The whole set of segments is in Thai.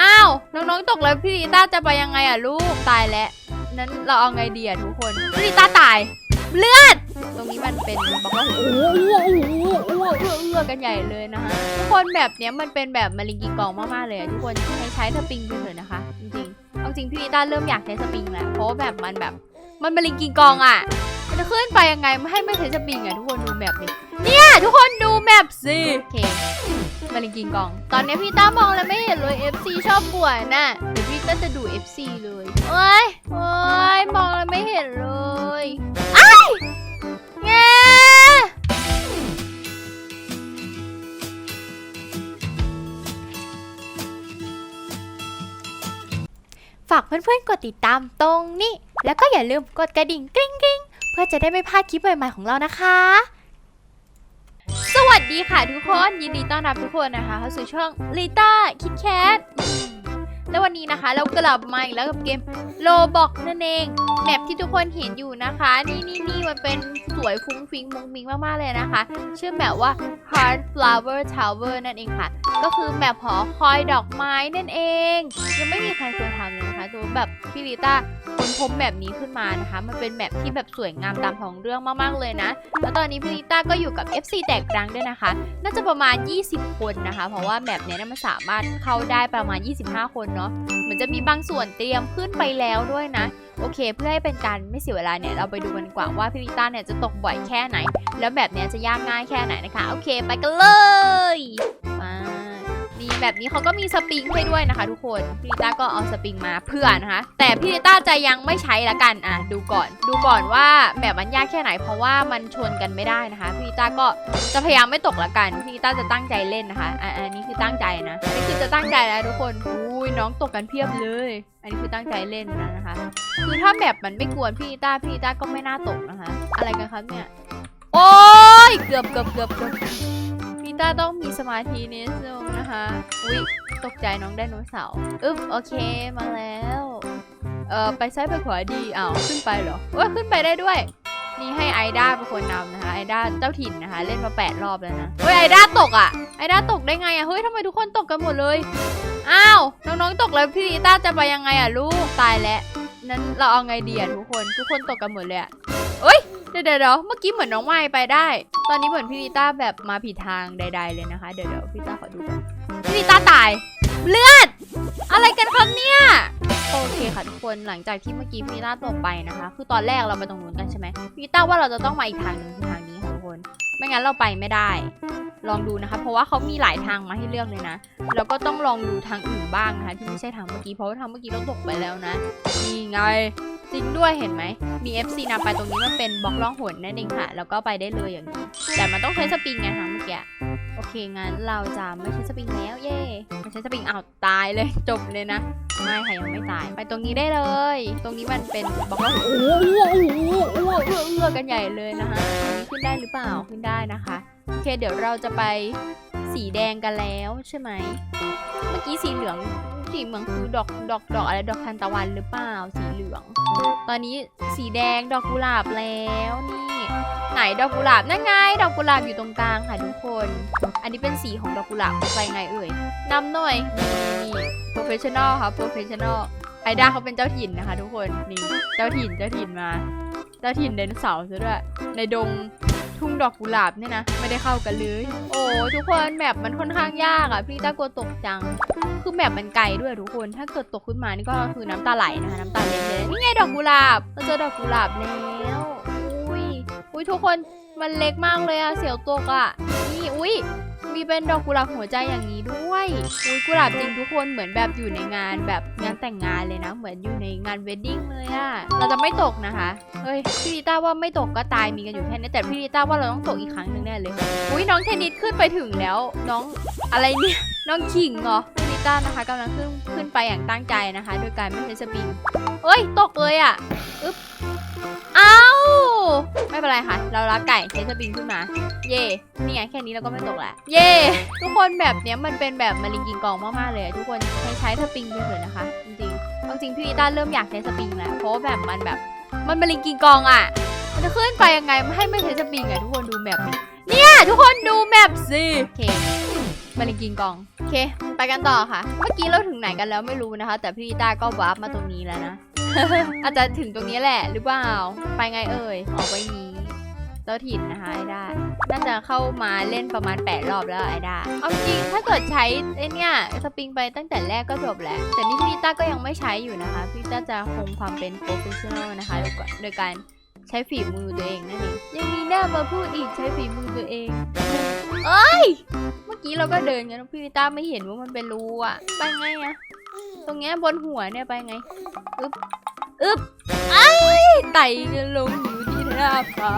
อ้าว น้องๆตกแล้วพี่ลิต้าจะไปยังไงอะลูกตายแล้วนั้นเราเอาไงดีอะทุกคนพี่ลิต้าตาย เลือด ตรงนี้มันเป็นบอกว่าโอ้โหโอ้โหโอ้โหเอื้อเอื้อกันใหญ่เลยนะคะทุกคนแบบเนี้ยมันเป็นแบบมาริงกิงกองมากๆเลยอะทุกคนใช้ใช้สปริงไปเถอะนะคะจริงๆเอาจริงพี่ลิต้าเริ่มอยากใช้สปริงแล้วเพราะว่าแบบมันแบบมันมาริงกิงกองอะมันจะขึ้นไปยังไงไม่ให้ไม่ใช้สปริงอะทุกคนดูแบบนี้เนี่ยทุกคนดูแมปสิโอเค มาลิงกิงกอง ตอนนี้พี่ต้ามองแล้วไม่เห็นเลย FC ชอบป่วนน่ะเดี๋ยวพี่ก็จะดู FC เลยโอ้ยโอ้ยมองแล้วไม่เห็นเลยไอ้แงฝากเพื่อนๆกดติดตามตรงนี้ แล้วก็อย่าลืมกดกระดิ่งกริ๊งกริ๊งเพื่อจะได้ไม่พลาดคลิปใหม่ๆของเรานะคะ สวัสดีค่ะทุกคนยินดีต้อนรับทุกคนนะคะเข้าสู่ช่องลิต้าคิดแคทแล้ววันนี้นะคะเรากลับมาอีกแล้วกับเกมโลบอกนั่นเองแมปที่ทุกคนเห็นอยู่นะคะ นี่นี่นี่มันเป็นสวยฟุ้งฟิ้งมุ้งมิ้งมากๆเลยนะคะ ชื่อแมปว่า Heart Flower Tower นั่นเองค่ะ ก็คือแมปหอคอยดอกไม้นั่นเอง ยังไม่มีใครเคยทำเลยนะคะตัวแบบพี่ลิต้า ค้นพบแบบนี้ขึ้นมานะคะ มันเป็นแมปที่แบบสวยงามตามท้องเรื่องมากๆเลยนะ แล้วตอนนี้พี่ลิต้าก็อยู่กับ FC แตกรังด้วยนะคะ น่าจะประมาณ 20 คนนะคะ เพราะว่าแมปเนี้ยเนี่ยมันสามารถเข้าได้ประมาณ 25 คนเนาะ เหมือนจะมีบางส่วนเตรียมขึ้นไปแล้วด้วยนะ โอเค เพื่อให้เป็นการไม่เสียเวลาเนี่ย เราไปดูกันดีกว่าว่าพี่ลิต้าเนี่ยจะตกบ่อยแค่ไหน แล้วแบบเนี้ยจะยากง่ายแค่ไหนนะคะ โอเค ไปกันเลย แบบนี้เขาก็มีสปริงให้ด้วยนะคะ ทุกคนพี่ลิต้าก็เอาสปริงมาเพื่อนะคะแต่พี่ลิต้าจะยังไม่ใช้ละกันอะดูก่อนดูก่อนว่าแบบมันยากแค่ไหน เพราะว่ามันชนกันไม่ได้นะคะพี่ลิต้าก็จะพยายามไม่ตกละกันพี่ลิต้าจะตั้งใจเล่นนะคะอะอันนี้คือตั้งใจนะนนี้คือจะตั้งใจนะทุกคนอุ้ยน้องตกกันเพียบเลย อันนี้คือตั้งใจเล่นนะนะคะคือถ้าแบบมันไม่กวนพี่ลิต้าพี่ลิต้าก็ไม่น่าตกนะคะ อะไรกันครับเนี่ยโอ้ยเกือบเกือบเกือบเกือบ ต้าต้องมีสมาธินิดนึงนะคะ อุ๊ย ตกใจน้องไดโนเสาร์อึ๊บ โอเค มาแล้ว เอ่อ ไปซ้ายไปขวาดีอ้าวขึ้นไปเหรอเว้ยขึ้นไปได้ด้วย นี่ให้ไอด้าเป็นคนนำนะคะ ไอด้าเจ้าถิ่นนะคะ เล่นมาแปดรอบแล้วนะ เฮ้ย ไอด้าตกอะ ไอด้าตกได้ไงอะ เฮ้ยทำไมทุกคนตกกันหมดเลย อ้าว น้องๆตกแล้วพี่ลิต้าจะไปยังไงอะลูก ตายแล้ว นั้นเราเอาไงดีอะทุกคน ทุกคนตกกันหมดเลยอะ เอ้ยเดี๋ยวเดี๋ยวเดี๋ยวเมื่อกี้เหมือนน้องไม้ไปได้ ตอนนี้เหมือนพี่ลิต้าแบบมาผิดทางใด ๆ เลยนะคะ เดี๋ยวเดี๋ยวพี่ต้าขอดูก่อนพี่ลิต้าตาย เลือด อะไรกันครับเนี่ยโอเคค่ะทุกคนหลังจากที่เมื่อกี้พี่ลิต้าตกไปนะคะ คือตอนแรกเราไปตรงนู้นกันใช่ไหมพี่ลิต้าว่าเราจะต้องมาอีกทางหนึ่งคือทางนี้ค่ะทุกคน ไม่งั้นเราไปไม่ได้ ลองดูนะคะ เพราะว่าเขามีหลายทางมาให้เลือกเลยนะแล้วก็ต้องลองดูทางอื่นบ้างนะคะ ที่ไม่ใช่ทางเมื่อกี้เพราะว่าทางเมื่อกี้เราตกไปแล้วนะนี่ไงจริงด้วยเห็นไหม มี FC นำไปตรงนี้มันเป็นบล็อกล่องหนนั่นเองค่ะ แล้วก็ไปได้เลยอย่างนี้ แต่มันต้องใช้สปริงไงคะเมื่อกี้ โอเค งั้นเราจะไม่ใช้สปริงแล้ว เย่ไม่ใช้สปริงอ้าวตายเลย จบเลยนะ ไม่ค่ะยังไม่ตาย ไปตรงนี้ได้เลย ตรงนี้มันเป็นบล็อกล่องโอ้โหโอ้โหโอ้โหเอื้อเอื้อกันใหญ่เลยนะคะอันนี้ขึ้นได้หรือเปล่า ขึ้นได้นะคะ เคเดี๋ยวเราจะไปสีแดงกันแล้วใช่ไหม เมื่อกี้สีเหลืองสีเหมืองคือดอกดอกดอกอะไรดอกทานตะวันหรือเปล่าสีเหลือง ตอนนี้สีแดงดอกกุหลาบแล้วนี่ไหนดอกกุหลาบนั่นไง ดอกกุหลาบอยู่ตรงกลางค่ะทุกคน อันนี้เป็นสีของดอกกุหลาบไปไงเอ่ยนำหน่อยนี่ professional ค่ะ professional ไอด้าเขาเป็นเจ้าถิ่นนะคะ ทุกคนนี่เจ้าถิ่นเจ้าถิ่นมา เจ้าถิ่นไดโนเสาร์ซะด้วยในดง ทุ่งดอกกุหลาบเนี่ยนะ ไม่ได้เข้ากันเลย โอ้ทุกคนแมปมันค่อนข้างยากอะ พี่ตากลัวตกจัง คือแมปมันไกลด้วยทุกคน ถ้าเกิดตกขึ้นมานี่ก็คือน้ำตาไหลนะคะน้ำตาเล็ดเลยนี่ไงดอกกุหลาบเราเจอดอกกุหลาบแล้วอุ้ยอุ้ยทุกคนมันเล็กมากเลยอะเสียวตกอะนี่อุ้ย มีเป็นดอกกุหลาบหัวใจอย่างนี้ด้วยอุ้ยกุหลาบจริงทุกคนเหมือนแบบอยู่ในงานแบบงานแต่งงานเลยนะ เหมือนอยู่ในงานเวดดิ้งเลยอะเราจะไม่ตกนะคะเฮ้ยพี่ลิต้าว่าไม่ตกก็ตายมีกันอยู่แค่นี้แต่พี่ลิต้าว่าเราต้องตกอีกครั้งหนึ่งแน่เลยอุ้ยน้องเทนนิสขึ้นไปถึงแล้ว น้องอะไรเนี่ยน้องขิงเหรอพี่ลิต้านะคะกำลังขึ้นขึ้นไปอย่างตั้งใจนะคะ โดยการไม่ใช้สปริงเอ้ยตกเลยอะอึ๊บ ไม่เป็นไรค่ะ เรารักไก่ใช้สปริงขึ้นมา เย่นี่ไงแค่นี้เราก็ไม่ตกละ เย่ทุกคนแบบเนี้ยมันเป็นแบบมาริงกิงกองมากๆเลยทุกคนใช้ใช้สปริงไปเถอะนะคะ จริงๆเอาจริงพี่ลิต้าเริ่มอยากใช้สปริงแล้วเพราะว่าแบบมันแบบมันมาริงกิงกองอะ มันจะขึ้นไปยังไงให้ไม่ใช้สปริงอะทุกคนดูแมปเนี่ยทุกคนดูแมปสิโอเค มาลิงกิงกอง โอเค ไปกันต่อค่ะ เมื่อกี้เราถึงไหนกันแล้วไม่รู้นะคะ แต่พี่ลิต้าก็วาร์ปมาตรงนี้แล้วนะ อาจจะถึงตรงนี้แหละหรือเปล่า ไปไงเอ่ย ออกไปนี้เจ้าถิ่นนะคะไอด้าน่าจะเข้ามาเล่นประมาณ 8 รอบแล้วไอด้าเอาจริงถ้าเกิดใช้ไอเนี่ยสปริงไปตั้งแต่แรกก็จบแล้วแต่นี่พี่ลิต้าก็ยังไม่ใช้อยู่นะคะ พี่ลิต้าจะคงความเป็นโปรเฟชชั่นอลนะคะโดยการ ใช้ฝีมือตัวเองนั่นเองยังมีหน้ามาพูดอีกใช้ฝีมือตัวเองเอ้ย เมื่อกี้เราก็เดินกันพี่ลิต้าไม่เห็นว่ามันเป็นรูอะไปไงอะตรงเนี้ยบนหัวเนี่ยไปไงอึบอึบไอ้ายไต่กันลงอยู่ที่หน้าผา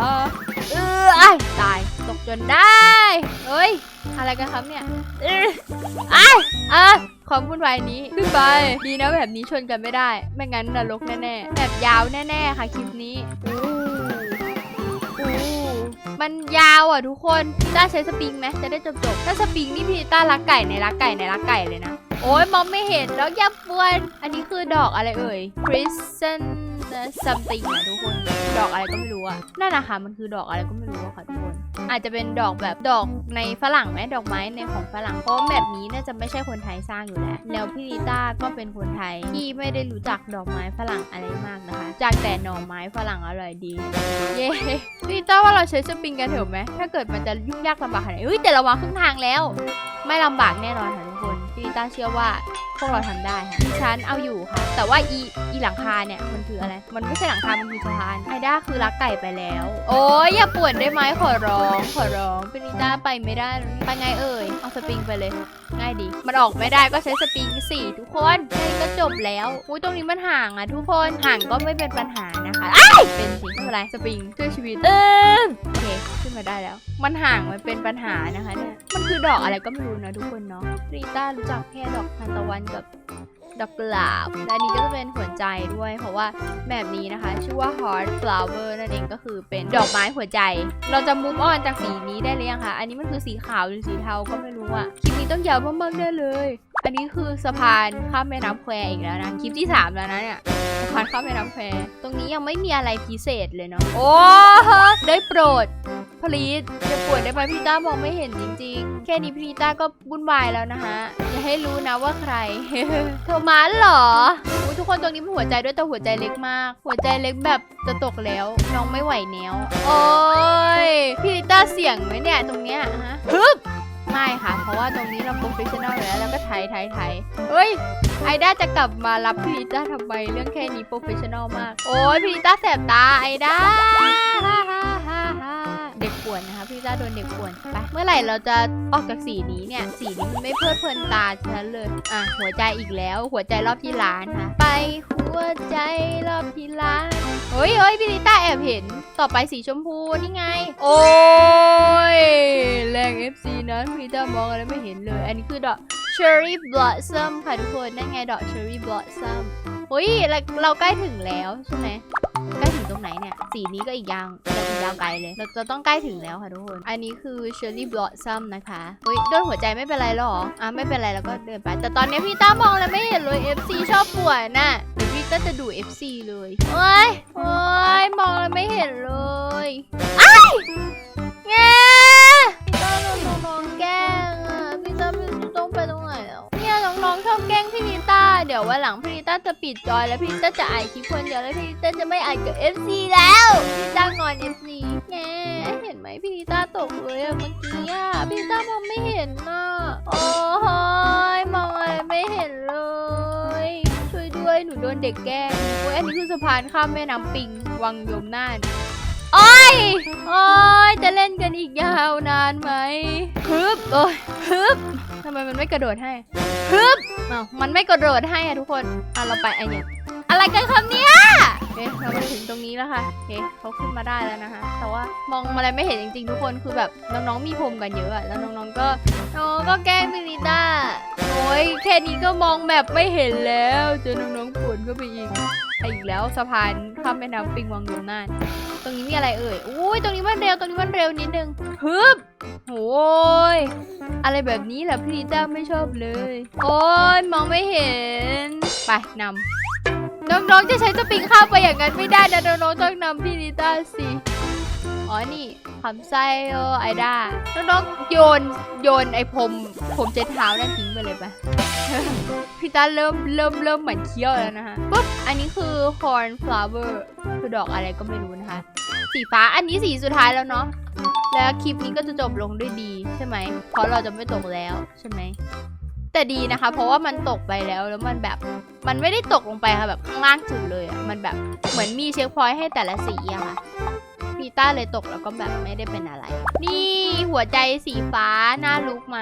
เออไอ้ายตายตกจนได้เอ้ยอะไรกันครับเนี่ยเออไอ้ายอะความวุ่นวายนี้ขึ้นไป ดีนะแบบนี้ชนกันไม่ได้ ไม่งั้นนรกแน่ๆแบบยาวแน่ๆค่ะคลิปนี้อู้อู้ มันยาวอะทุกคนพี่ต้าใช้สปริงไหมจะได้จบจบถ้าสปริงนี่พี่ต้ารักไก่ในรักไก่ในรักไก่เลยนะ โอ้ยมองไม่เห็นแล้วอย่าปวน อันนี้คือดอกอะไรเอ่ย Prison something อะทุกคน ดอกอะไรก็ไม่รู้อะนั่นนะคะมันคือดอกอะไรก็ไม่รู้อะค่ะทุกคน อาจจะเป็นดอกแบบดอกในฝรั่งไหมดอกไม้ในของฝรั่งเพราะแบบนี้น่าจะไม่ใช่คนไทยสร้างอยู่แล้วแล้วพี่ลิต้าก็เป็นคนไทยที่ไม่ได้รู้จักดอกไม้ฝรั่งอะไรมากนะคะ จากแต่หน่อไม้ฝรั่งอร่อยดีเย้พี่ลิต้าว่าเราใช้สปริงกันเถอะไหมถ้าเกิดมันจะยุ่งยากลำบากขนาดไหนเฮ้ยแต่เราวางครึ่งทางแล้ว ไม่ลำบากแน่นอนค่ะทุกคนพี่ลิต้าเชื่อว่า พวกเราทำได้ค่ะดิฉันเอาอยู่ค่ะ แต่ว่าอีอีหลังคาเนี่ยมันคืออะไร มันไม่ใช่หลังคา มันคือสะพานไอด้าคือรักไก่ไปแล้ว โอ้ยอย่าป่วนได้ไหมขอร้องขอร้องพี่ลิต้าไปไม่ได้ไปไงเอ่ยเอาสปริงไปเลย ง่ายดี มันออกไม่ได้ก็ใช้สปริงสี่ทุกคนแค่นี้ก็จบแล้วอุ้ยตรงนี้มันห่างอะทุกคนห่างก็ไม่เป็นปัญหานะคะอ้าเป็นสิไม่เป็นไรสปริงช่วยชีวิตเออโอเคขึ้นมาได้แล้ว มันห่างมันเป็นปัญหานะคะเนี่ยมันคือดอกอะไรก็ไม่รู้นะทุกคนเนาะรีต้ารู้จักแค่ดอกทานตะวันกับดอกกุหลาบและนี้ก็จะเป็นหัวใจด้วย เพราะว่าแบบนี้นะคะ ชื่อว่า heart flower นั่นเองก็คือเป็นดอกไม้หัวใจ เราจะมุฟออนจากสีนี้ได้หรือยังคะอันนี้มันคือสีขาวหรือสีเทาก็ไม่รู้อะคลิปนี้ต้องยาวมากๆแน่เลย อันนี้คือสะพานข้ามแม่น้ำแควอีกแล้วนะคลิปที่สามแล้วนะเนี่ยสะพานข้ามแม่น้ำแควตรงนี้ยังไม่มีอะไรพิเศษเลยเนาะโอ้ได้โปรดพลีสอย่าปวดได้ไหมพี่ต้ามองไม่เห็นจริง ๆ แค่นี้พี่ต้าก็วุ่นวายแล้วนะคะอย่าให้รู้นะว่าใครโทมัสเหรอทุกคนตรงนี้มันหัวใจด้วยแต่หัวใจเล็กมาก หัวใจเล็กแบบจะตกแล้วน้องไม่ไหวแนวโอ้ยพี่ลิต้าเสี่ยงไหมเนี่ยตรงเนี้ยฮะฮึบ ไม่ค่ะ เพราะว่าตรงนี้เราโปรเฟชชั่นอลอยู่แล้วแล้วก็ไทยไทยไทยเฮ้ย ไอด้าจะกลับมารับพี่ลิต้าทำไมเรื่องแค่นี้โปรเฟชชั่นอลมาก โอ้ยพี่ลิต้าแสบตาไอด้าเด็กป่วนนะคะพี่ต้าโดนเด็กป่วนไปเมื่อไหร่เราจะออกจากสีนี้เนี่ย สีนี้มันไม่เพลิดเพลินตาฉันเลย อะหัวใจอีกแล้ว หัวใจรอบที่ร้านค่ะ ไปหัวใจรอบที่ร้านเฮ้ยเฮ้ยพี่ลิต้าแอบเห็น ต่อไปสีชมพูนี่ไง โอ้ยแร ง FC นพี่ลิต้ามองอะไรไม่เห็นเลย อันนี้คือดอก Cherry Blossom ค่ะทุกคนนั่นไงดอก Cherry Blossom เฮ้ยเราเราใกล้ถึงแล้วใช่ไหมใกล้ถึงตรงไหนเนี่ย สีนี้ก็อีกยางอีกยาวไกลเลย เราจะต้องใกล้ถึงแล้วค่ะทุกคน อันนี้คือ Cherry Blossom นะคะเฮ้ยโดนหัวใจไม่เป็นไรหรออะไม่เป็นไรแล้วก็เดินไป แต่ตอนนี้พี่ต้ามองแล้วไม่เห็นเลย FC ชอบปวดน่ะเดี๋ยวพี่ต้าจะดู FC เลยโอ้ยโอ้ยมองแล้วไม่เห็นเลย ววันหลังพี่ลิต้าจะปิดจอยแล้วพี่ลิต้าจะอ่านคลิปคนเดียวแล้วพี่ลิต้าจะไม่อ่านกับ FC แล้วพี่ต้างอน FC แงเห็นไหมพี่ลิต้าตกเลยอะเมื่อกี้อะพี่ลิต้ามองไม่เห็นน่ะโอ้ยมองอะไรไม่เห็นเลย ช่วยด้วยหนูโดนเด็กแกล้งโอ้ยอันนี้คือสะพานข้ามแม่น้ำปิงวังยมน่านโอ้ย โอ้ย จะเล่นกันอีกยาวนานไหมฮึบ โอ้ยฮึบ ทำไมมันไม่กระโดดให้ฮึบ อ้ามันไม่กระโดดให้อะทุกคนอะเราไปไอเนี่ยอะไรกันครับเนี่ยโอเคเรามาถึงตรงนี้แล้วค่ะโอเคเขาขึ้นมาได้แล้วนะคะ แต่ว่ามองอะไรไม่เห็นจริงๆ ทุกคนคือแบบน้องๆมีพรมกันเยอะอะแล้วน้องๆก็น้องก็แกล้งมิลิต้าโอ้ยแค่นี้ก็มองแบบไม่เห็นแล้วเจอน้องๆปวดก็ไปอีก ไปอีกแล้วสะพานข้ามแม่น้ำปิงวังยมน่าน ตรงนี้มีอะไรเอ่ยอุ้ยตรงนี้มันเร็วตรงนี้มันเร็วนิดนึงฮึบโอ้ยอะไรแบบนี้แหละพี่ลิต้าไม่ชอบเลย โอ้ยมองไม่เห็น ไปนำน้องๆจะใช้สปริงข้ามไปอย่างนั้นไม่ได้นะน้องๆต้องนำพี่ลิต้าสิอ๋อนี่คำไส้เอไอด้าน้องๆโยน โยนไอผมผมเจ็ดเท้านั่นทิ้งไปเลยไป พี่ตาเริ่มเริ่มเริ่มเหมือนเคี้ยวแล้วนะคะปุ๊บอันนี้คือ corn flower คือดอกอะไรก็ไม่รู้นะคะ สีฟ้าอันนี้สีสุดท้ายแล้วเนาะแล้วคลิปนี้ก็จะจบลงด้วยดีใช่ไหมเพราะเราจะไม่ตกแล้วใช่ไหมแต่ดีนะคะ เพราะว่ามันตกไปแล้วแล้วมันแบบมันไม่ได้ตกลงไปค่ะแบบข้างล่างสุดเลยอะมันแบบเหมือนมีเช็คพอยต์ให้แต่ละสีอะค่ะพีต้าเลยตกแล้วก็แบบไม่ได้เป็นอะไร นี่หัวใจสีฟ้าน่าลุกไหม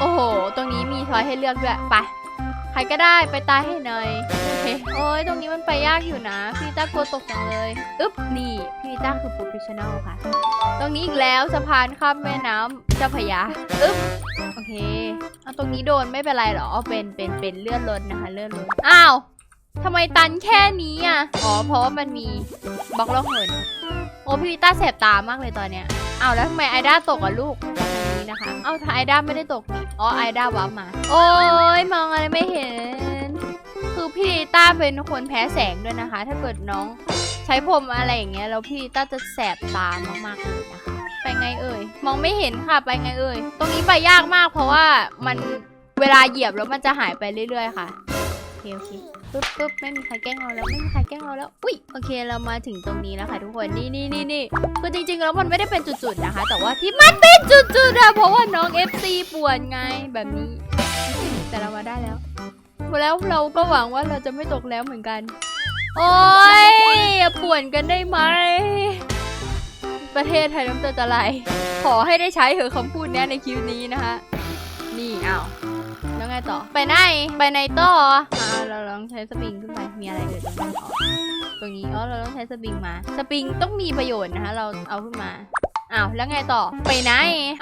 โอ้โห ตรงนี้มีช้อยให้เลือกด้วยไป รก็ได้ไปตายให้หน่อยโอเคโอ้ยตรงนี้มันไปยากอยู่นะ พี่ต้ากลัวตกจังเลยอึ๊บนี่ พี่ต้าคือโปรเฟชชั่นอลค่ะ ตรงนี้อีกแล้วสะพานข้ามแม่น้ำเจ้าพระยาอึ๊บโอเคเอาตรงนี้โดนไม่เป็นไรหรอเอาเป็นเป็นเป็นเลื่อนรถนะคะ เลื่อนรถอ้าวทำไมตันแค่นี้อะอ๋อเพราะว่ามันมีบล็อกล่องเหินโอ้พี่ต้าแสบตามากเลยตอนเนี้ยอ้าวแล้วทำไมไอด้าตกอะลูก นะคะ เอ้าไอด้าไม่ได้ตกนี่อ๋อไอด้าวับมา โอ้ยมองอะไรไม่เห็น คือพี่ต้าเป็นคนแพ้แสงด้วยนะคะ ถ้าเกิดน้องใช้พรมอะไรอย่างเงี้ยแล้วพี่ต้าจะแสบตามากๆเลยนะคะ ไปไงเอ่ย มองไม่เห็นค่ะไปไงเอ่ย ตรงนี้ไปยากมากเพราะว่ามันเวลาเหยียบแล้วมันจะหายไปเรื่อยๆค่ะ เคโอเคปึ๊บปึ๊บไม่มีใครแกล้งเราแล้วไม่มีใครแกล้งเราแล้วอุ้ยโอเคเรามาถึงตรงนี้แล้วค่ะทุกคนนี่นี่นี่นี่คือจริงๆแล้วมันไม่ได้เป็นจุดๆนะคะ แต่ว่าที่มันเป็นจุดๆอะเพราะว่าน้อง FC ป่วนไงแบบนี้ แต่เรามาได้แล้วแล้วเราก็หวังว่าเราจะไม่ตกแล้วเหมือนกัน โอ้ยป่วนกันได้ไหมประเทศไทยน้ำตาจะไหลขอให้ได้ใช้เหอะคำพูดนี้ในคลิปนี้นะคะนี่อ้าว งต่อ ไปไหน ไปไหนต่ออ่าเราลองใช้สปริงขึ้นไป มีอะไรเกิดตรงนี้ตรงนี้ อ๋อ เราต้องใช้สปริงมา สปริงต้องมีประโยชน์นะคะ เราเอาขึ้นมาอ้าวแล้วไงต่อไปไหน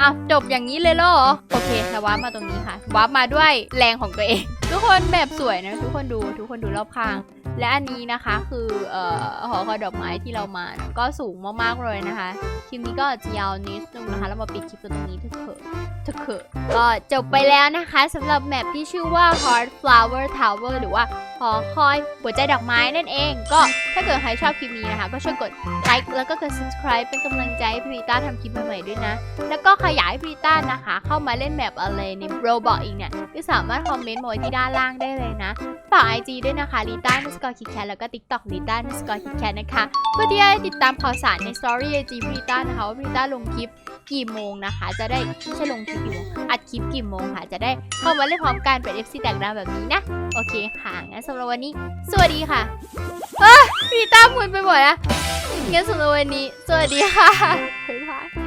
อ้าวจบอย่างนี้เลยเหรอโอเคค่ะวาร์ปมาตรงนี้ค่ะวาร์ปมาด้วยแรงของตัวเอง ทุกคนแบบสวยนะทุกคนดูทุกคนดูรอบข้าง และอันนี้นะคะคือเอ่อหอคอยดอกไม้ที่เรามาก็สูงมากๆเลยนะคะคลิปนี้ก็จะยาวนิดนึงนะคะแล้วมาปิดคลิปกันตรงนี้เถอะเถอะเถอะเถอก็จบไปแล้วนะคะสำหรับแมปที่ชื่อว่า Heart Flower Tower หรือว่าหอคอยหัวใจดอกไม้นั่นเอง ก็ถ้าเกิดใครชอบคลิปนี้นะคะ ก็ช่วยกดไลค์แล้วก็กด subscribe เป็นกำลังใจให้พีต้าทำคลิปใหม่ๆด้วยนะ แล้วก็ขยายพีต้านะคะ เข้ามาเล่นแมปอะไรใน Roblox อีกเนี่ยก็สามารถคอมเมนต์มาไว้ที่ด้านล่างได้เลยนะฝาก IG ด้วยนะคะลิต้า n สกอร์คิดแคทแล้วก็ TikTok ลิต้า n สกอร์คิดแคทนะคะเพื่อที่จะติดตามข่าวสารใน Story IG พิลิต้านะคะว่าพิลิต้าลงคลิปกี่โมงนะคะ จะได้ไม่ใช่ลงคลิปกี่โมงอัดคลิปกี่โมงค่ะ จะได้เข้ามาเล่นพร้อมกันเป็น FC แตกดาวแบบนี้นะ โอเคค่ะ งั้นสำหรับวันนี้ สวัสดีค่ะเอ้ยพิลิต้ามุนไปหมดแล้วงั้นสำหรับวันนี้ สวัสดีค่ะบ๊ายบาย